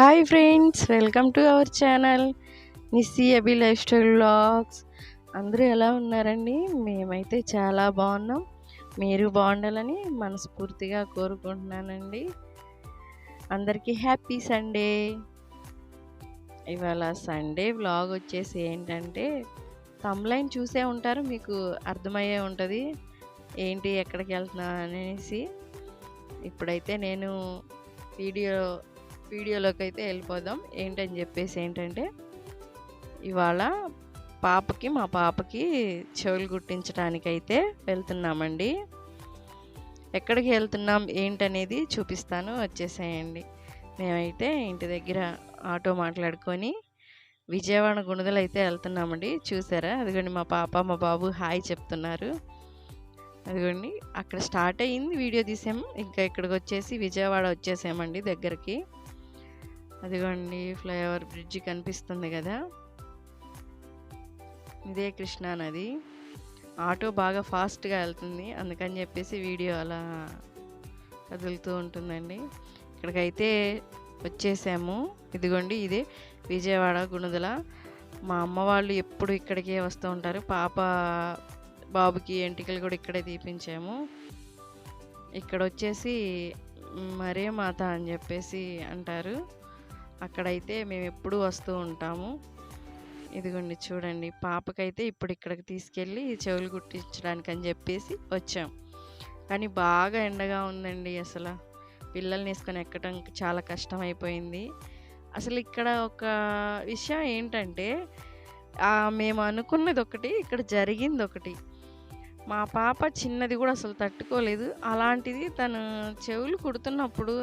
Hi friends welcome to our channel Nissy Abhi lifestyle vlogs అందరూ ఎలా ఉన్నారండి? మేమైతే చాలా బాగున్నాం. మీరు బాగుండాలని మనస్ఫూర్తిగా కోరుకుంటున్నానండి. అందరికీ హ్యాపీ సండే ఇవాళ సండే వ్లాగ్ వచ్చేసి ఏంటంటే తమ్లైన్ చూసే ఉంటారు మీకు అర్థమయ్యే ఉంటుంది. ఏంటి ఎక్కడికి వెళ్తున్నా అనేసి ఇప్పుడైతే నేను వీడియో వీడియోలోకి అయితే వెళ్ళిపోదాం. ఏంటని చెప్పేసి ఏంటంటే ఇవాళ పాపకి మా పాపకి చెవులు గుట్టించడానికైతే వెళ్తున్నామండి. ఎక్కడికి వెళ్తున్నాం ఏంటనేది చూపిస్తాను. వచ్చేసేయండి. మేమైతే ఇంటి దగ్గర ఆటో మాట్లాడుకొని విజయవాడ గుణదలు అయితే వెళ్తున్నామండి. చూసారా? అదిగోండి మా పాప మా బాబు హాయ్ చెప్తున్నారు. అదిగోండి అక్కడ స్టార్ట్ అయ్యింది వీడియో తీసాము. ఇంకా ఇక్కడికి వచ్చేసి విజయవాడ వచ్చేసామండి దగ్గరికి. అదిగోండి ఫ్లైఓవర్ బ్రిడ్జ్ కనిపిస్తుంది కదా. ఇదే కృష్ణా నది. ఆటో బాగా ఫాస్ట్గా వెళ్తుంది. అందుకని చెప్పేసి వీడియో అలా కదులుతూ ఉంటుందండి. ఇక్కడికైతే వచ్చేసాము. ఇదిగోండి ఇదే విజయవాడ గుణదల. మా అమ్మ వాళ్ళు ఎప్పుడు ఇక్కడికే వస్తూ ఉంటారు. పాప బాబుకి ఎంటికలు కూడా ఇక్కడే తీపించాము. ఇక్కడ వచ్చేసి మరే మాత అని చెప్పేసి అంటారు. అక్కడైతే మేము ఎప్పుడూ వస్తూ ఉంటాము. ఇదిగోండి చూడండి పాపకైతే ఇప్పుడు ఇక్కడికి తీసుకెళ్ళి చెవులు కుట్టించడానికి అని చెప్పేసి వచ్చాం. కానీ బాగా ఎండగా ఉందండి అసలు. పిల్లల్ని వేసుకొని ఎక్కడం చాలా కష్టం అయిపోయింది అసలు ఇక్కడ ఒక విషయం ఏంటంటే మేము అనుకున్నది ఒకటి ఇక్కడ జరిగింది ఒకటి మా పాప చిన్నది కూడా అసలు తట్టుకోలేదు. అలాంటిది తను చెవులు కుడుతున్నప్పుడు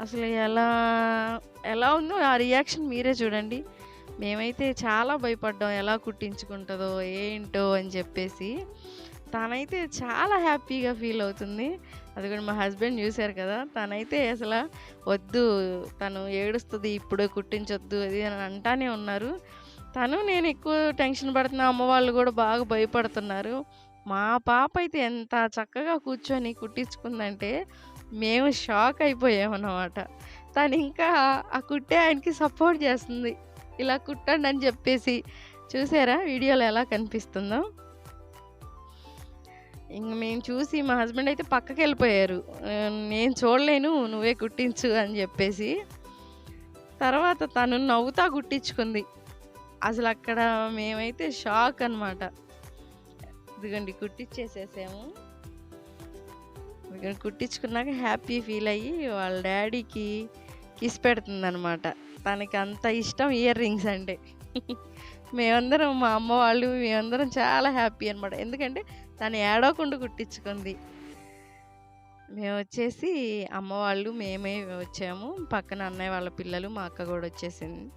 అసలు ఎలా ఎలా ఉందో ఆ రియాక్షన్ మీరే చూడండి. మేమైతే చాలా భయపడ్డాం ఎలా కుట్టించుకుంటుందో ఏంటో అని చెప్పేసి. తనైతే చాలా హ్యాపీగా ఫీల్ అవుతుంది. అది కూడా మా హస్బెండ్ చూశారు కదా తనైతే అసలు వద్దు తను ఏడుస్తుంది ఇప్పుడు కుట్టించొద్దు అది అని అంటానే ఉన్నారు. తను నేను ఎక్కువ టెన్షన్ పడుతున్నా అమ్మ వాళ్ళు కూడా బాగా భయపడుతున్నారు. మా పాప అయితే ఎంత చక్కగా కూర్చొని కుట్టించుకుందంటే మేము షాక్ అయిపోయామన్నమాట. తను ఇంకా ఆ కుట్టే ఆయనకి సపోర్ట్ చేస్తుంది. ఇలా కుట్టండి అని చెప్పేసి చూసారా వీడియోలో ఎలా కనిపిస్తుందో? ఇంక మేము చూసి మా హస్బెండ్ అయితే పక్కకి వెళ్ళిపోయారు నేను చూడలేను నువ్వే కుట్టించు అని చెప్పేసి. తర్వాత తను నవ్వుతా కుట్టించుకుంది. అసలు అక్కడ మేమైతే షాక్ అనమాట ఇదిగోండి కుట్టించేసేసాము కుట్టించుకున్నాక హ్యాపీ ఫీల్ అయ్యి వాళ్ళ డాడీకి కిస్ పెడుతుందనమాట తనకి అంత ఇష్టం ఇయర్ రింగ్స్ అంటే. మేమందరం మా అమ్మ వాళ్ళు మేమందరం చాలా హ్యాపీ అనమాట ఎందుకంటే తను ఏడవకుండా కుట్టించుకుంది. మేము వచ్చేసి అమ్మ వాళ్ళు మేమే వచ్చాము. పక్కన అన్నయ్య వాళ్ళ పిల్లలు మా అక్క కూడా వచ్చేసింది.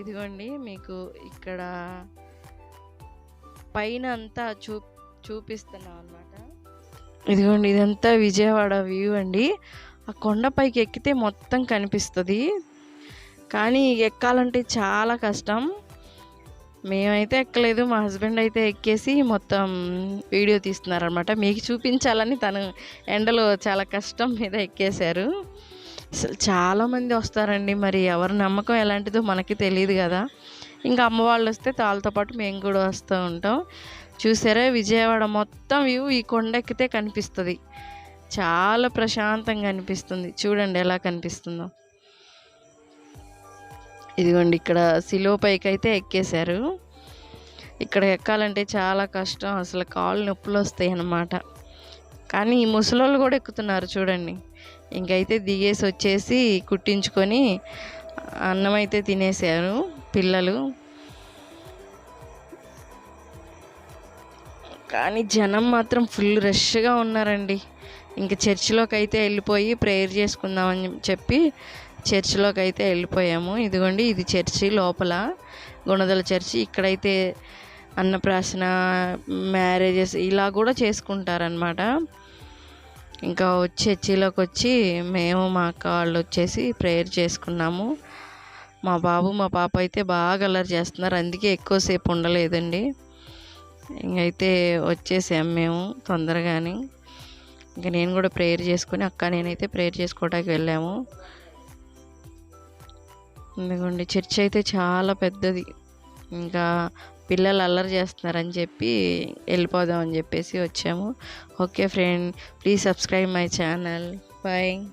ఇదిగోండి మీకు ఇక్కడ పైన అంతా చూ చూపిస్తున్నాం అనమాట ఇదిగోండి ఇదంతా విజయవాడ వ్యూ అండి. ఆ కొండపైకి ఎక్కితే మొత్తం కనిపిస్తుంది. కానీ ఎక్కాలంటే చాలా కష్టం. మేమైతే ఎక్కలేదు మా హస్బెండ్ అయితే ఎక్కేసి మొత్తం వీడియో తీస్తున్నారనమాట మీకు చూపించాలని తను ఎండలో చాలా కష్టం మీద ఎక్కేశారు. అసలు చాలామంది వస్తారండి. మరి ఎవరి నమ్మకం ఎలాంటిదో మనకి తెలియదు కదా. ఇంకా అమ్మ వాళ్ళు వస్తే వాళ్ళతో పాటు మేము కూడా వస్తూ ఉంటాం. చూసారా? విజయవాడ మొత్తం వ్యూ ఈ కొండ ఎక్కితే కనిపిస్తుంది. చాలా ప్రశాంతంగా అనిపిస్తుంది. చూడండి ఎలా కనిపిస్తుందో. ఇదిగోండి ఇక్కడ సిలువ పైకి అయితే ఎక్కేశారు. ఇక్కడ ఎక్కాలంటే చాలా కష్టం. అసలు కాళ్ళు నొప్పులు వస్తాయి అన్నమాట. కానీ ఈ ముసలోళ్ళు కూడా ఎక్కుతున్నారు చూడండి. ఇంకైతే దిగేసి వచ్చేసి కుట్టించుకొని అన్నం అయితే తినేసారు పిల్లలు. కానీ జనం మాత్రం ఫుల్ రష్గా ఉన్నారండి. ఇంక చర్చిలోకి అయితే వెళ్ళిపోయి ప్రేయర్ చేసుకుందామని చెప్పి చర్చిలోకి అయితే వెళ్ళిపోయాము. ఇదిగోండి ఇది చర్చి లోపల గుణదల చర్చి. ఇక్కడైతే అన్నప్రాసన మ్యారేజెస్ ఇలా కూడా చేసుకుంటారనమాట ఇంకా చర్చిలోకి వచ్చి మేము మా అక్క వాళ్ళు వచ్చేసి ప్రేయర్ చేసుకున్నాము. మా బాబు మా పాప అయితే బాగా అల్లరి చేస్తున్నారు. అందుకే ఎక్కువసేపు ఉండలేదండి. ఇంకైతే వచ్చేసాం మేము తొందరగానే. ఇంకా నేను కూడా ప్రేయర్ చేసుకొని అక్క నేనైతే ప్రేయర్ చేసుకోవడానికి వెళ్ళాము. ఎందుకండి చర్చ్ అయితే చాలా పెద్దది. ఇంకా పిల్లలు అల్లరి చేస్తున్నారని చెప్పి వెళ్ళిపోదాం అని చెప్పేసి వచ్చాము. Okay friend please subscribe my channel. Bye.